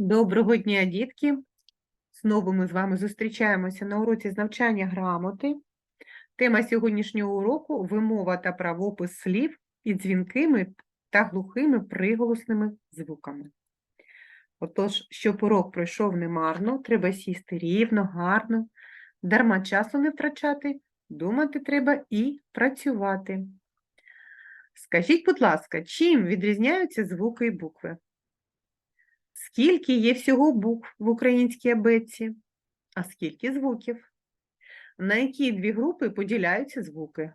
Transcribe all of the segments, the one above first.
Доброго дня, дітки! Знову ми з вами зустрічаємося на уроці з навчання грамоти. Тема сьогоднішнього уроку вимова та правопис слів із дзвінкими та глухими приголосними звуками. Отож, щоб урок пройшов немарно, треба сісти рівно, гарно, дарма часу не втрачати, думати треба і працювати. Скажіть, будь ласка, чим відрізняються звуки і букви? Скільки є всього букв в українській абетці? А скільки звуків? На які дві групи поділяються звуки?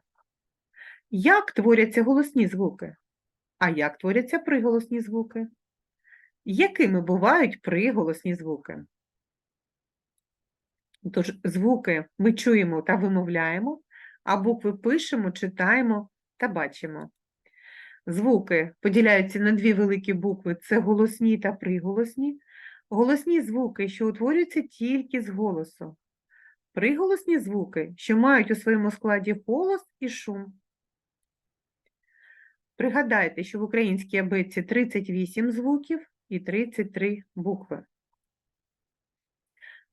Як творяться голосні звуки? А як творяться приголосні звуки? Якими бувають приголосні звуки? Тож звуки ми чуємо та вимовляємо, а букви пишемо, читаємо та бачимо. Звуки поділяються на дві великі букви це голосні та приголосні. Голосні звуки, що утворюються тільки з голосу. Приголосні звуки, що мають у своєму складі голос і шум. Пригадайте, що в українській абетці 38 звуків і 33 букви.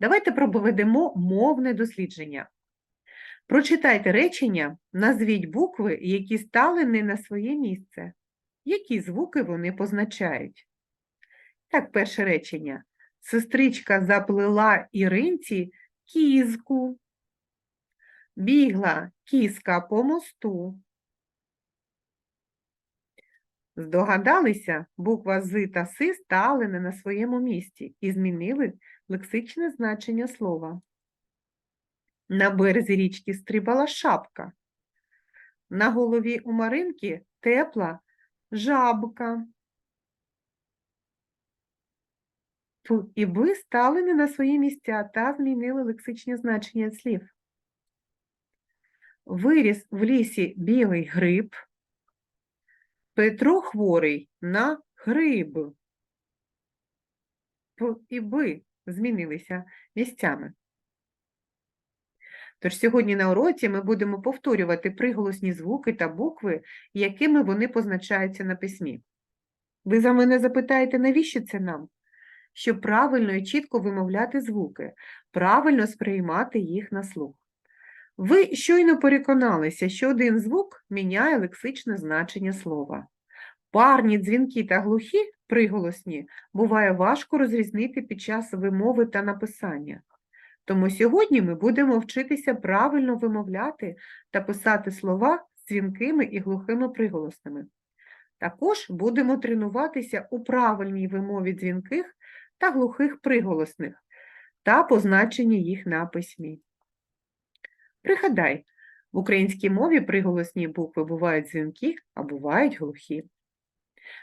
Давайте проведемо мовне дослідження. Прочитайте речення, назвіть букви, які стали не на своє місце. Які звуки вони позначають? Так, перше речення. Сестричка заплела Іринці кізку. Бігла кізка по мосту. Здогадалися, буква З та Си стали не на своєму місці і змінили лексичне значення слова. На березі річки стрибала шапка. На голові у Маринки тепла жабка. П і Б стали не на свої місця та змінили лексичне значення слів. Виріс в лісі білий гриб. Петро хворий на гриб. П і Б змінилися місцями. Тож сьогодні на уроці ми будемо повторювати приголосні звуки та букви, якими вони позначаються на письмі. Ви за мене запитаєте, навіщо це нам? Щоб правильно і чітко вимовляти звуки, правильно сприймати їх на слух. Ви щойно переконалися, що один звук міняє лексичне значення слова. Парні, дзвінки та глухі приголосні буває важко розрізнити під час вимови та написання. Тому сьогодні ми будемо вчитися правильно вимовляти та писати слова дзвінкими і глухими приголосними. Також будемо тренуватися у правильній вимові дзвінких та глухих приголосних та позначенні їх на письмі. Пригадай, в українській мові приголосні букви бувають дзвінкі, а бувають глухі.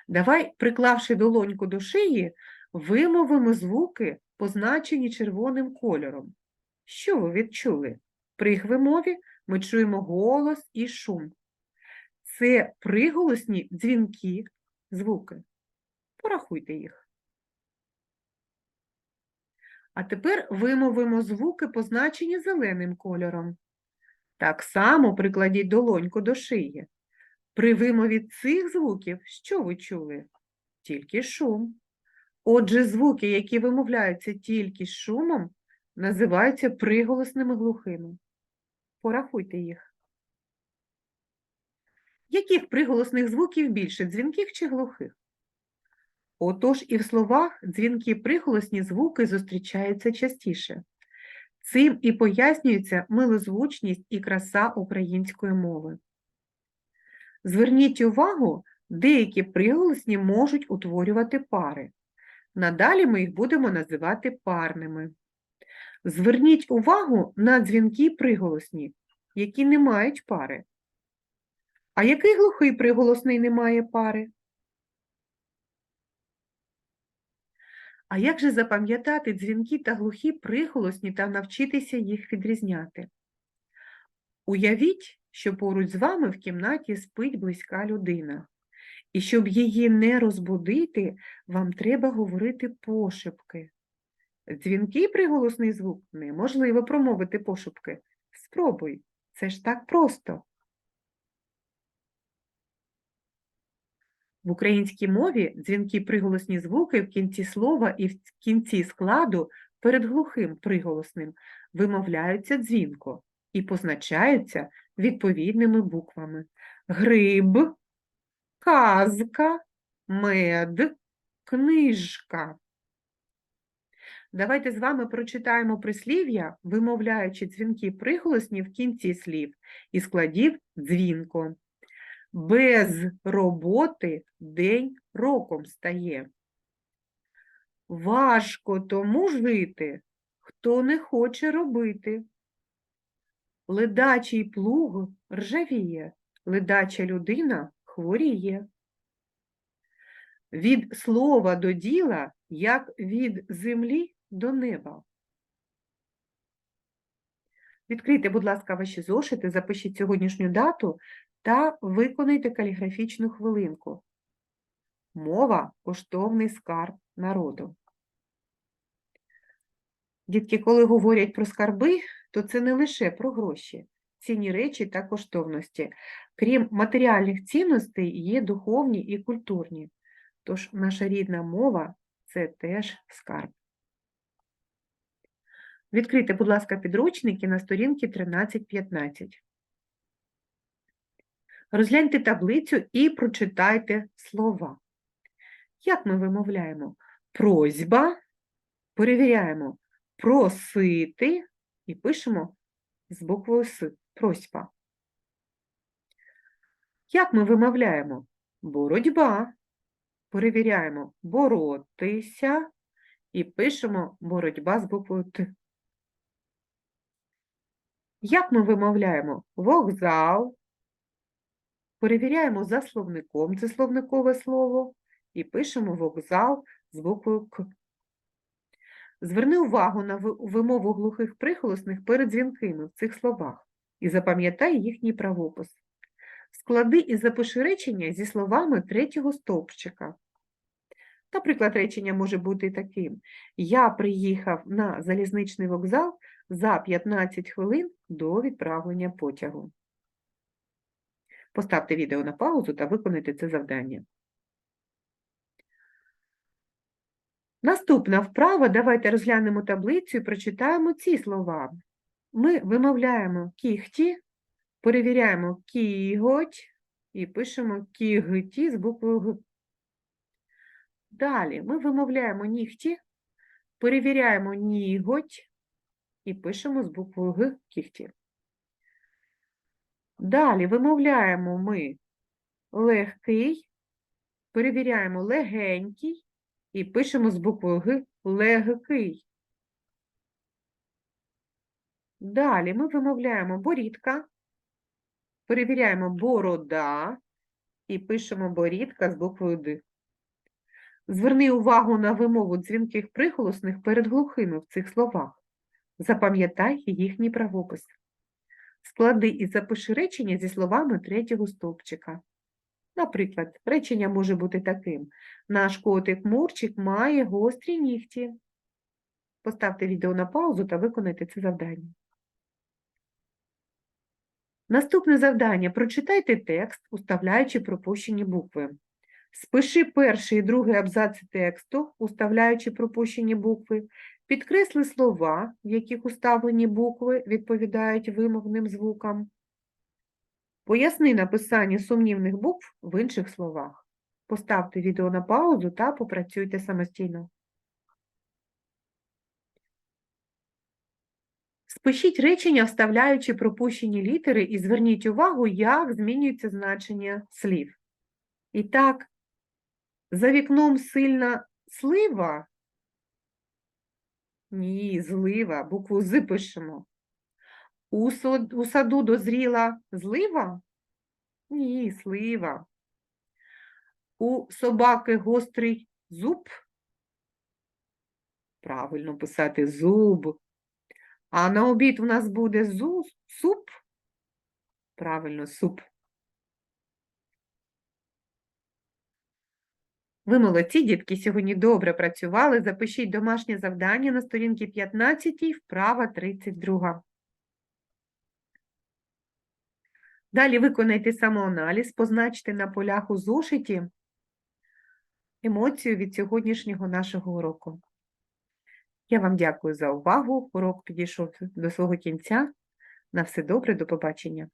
Давай, приклавши долоньку до шиї, вимовимо звуки, позначені червоним кольором. Що ви відчули? При їх вимові ми чуємо голос і шум. Це приголосні дзвінки звуки. Порахуйте їх. А тепер вимовимо звуки, позначені зеленим кольором. Так само прикладіть долоньку до шиї. При вимові цих звуків що ви чули? Тільки шум. Отже, звуки, які вимовляються тільки шумом, називаються приголосними глухими. Порахуйте їх. Яких приголосних звуків більше, дзвінких чи глухих? Отож і в словах дзвінки приголосні звуки зустрічаються частіше. Цим і пояснюється милозвучність і краса української мови. Зверніть увагу, деякі приголосні можуть утворювати пари. Надалі ми їх будемо називати парними. Зверніть увагу на дзвінки приголосні, які не мають пари. А який глухий приголосний не має пари? А як же запам'ятати дзвінки та глухі приголосні та навчитися їх відрізняти? Уявіть, що поруч з вами в кімнаті спить близька людина. І щоб її не розбудити, вам треба говорити пошепки. Дзвінкий приголосний звук неможливо промовити пошепки. Спробуй, це ж так просто. В українській мові дзвінкі приголосні звуки в кінці слова і в кінці складу перед глухим приголосним вимовляються дзвінко і позначаються відповідними буквами. Гриб, казка, мед, книжка. Давайте з вами прочитаємо прислів'я, вимовляючи дзвінки приголосні в кінці слів і складів дзвінко. Без роботи день роком стає. Важко тому жити, хто не хоче робити. Ледачий плуг ржавіє, ледача людина хворіє. Від слова до діла, як від землі до неба. Відкрийте, будь ласка, ваші зошити, запишіть сьогоднішню дату та виконайте каліграфічну хвилинку. Мова коштовний скарб народу. Дітки, коли говорять про скарби, то це не лише про гроші, цінні речі та коштовності. Крім матеріальних цінностей, є духовні і культурні. Тож наша рідна мова це теж скарб. Відкрийте, будь ласка, підручники на сторінці 13-15. Розгляньте таблицю і прочитайте слова. Як ми вимовляємо? Просьба, перевіряємо просити і пишемо з буквою С. Просьба. Як ми вимовляємо? Боротьба. Перевіряємо боротися і пишемо боротьба з буквою Т. Як ми вимовляємо вокзал? Перевіряємо за словником це словникове слово і пишемо вокзал з буквою К. Зверни увагу на вимову глухих приголосних перед дзвінкими в цих словах і запам'ятай їхній правопис. Склади і запиши речення зі словами третього стовпчика. Наприклад, речення може бути таким: Я приїхав на залізничний вокзал за 15 хвилин до відправлення потягу. Поставте відео на паузу та виконайте це завдання. Наступна вправа. Давайте розглянемо таблицю і прочитаємо ці слова. Ми вимовляємо кіхті, перевіряємо кіготь і пишемо кігті з буквою Г. Далі ми вимовляємо нігті, перевіряємо ніготь і пишемо з буквою Г кіхті. Далі вимовляємо ми легкий, перевіряємо легенький і пишемо з буквою Г легкий. Далі ми вимовляємо борідка, перевіряємо борода і пишемо борідка з буквою Д. Зверни увагу на вимову дзвінких приголосних перед глухими в цих словах. Запам'ятай їхній правопис. Склади і запиши речення зі словами третього стовпчика. Наприклад, речення може бути таким: Наш котик Мурчик має гострі нігті. Поставте відео на паузу та виконайте це завдання. Наступне завдання. Прочитайте текст, уставляючи пропущені букви. Спиши перший і другий абзаци тексту, уставляючи пропущені букви. Підкресли слова, в яких уставлені букви відповідають вимовним звукам. Поясни написання сумнівних букв в інших словах. Поставте відео на паузу та попрацюйте самостійно. Спишіть речення, вставляючи пропущені літери, і зверніть увагу, як змінюється значення слів. І так, за вікном сильна слива. Ні, злива, букву З пишемо. У, сад- у саду дозріла злива? Ні, слива. У собаки гострий зуб? Правильно писати зуб. А на обід у нас буде зу, суп? Правильно, суп. Ви молодці, дітки, сьогодні добре працювали. Запишіть домашнє завдання на сторінці 15, вправа 32. Далі виконайте самоаналіз, позначте на полях у зошиті емоцію від сьогоднішнього нашого уроку. Я вам дякую за увагу. Урок підійшов до свого кінця. На все добре, до побачення.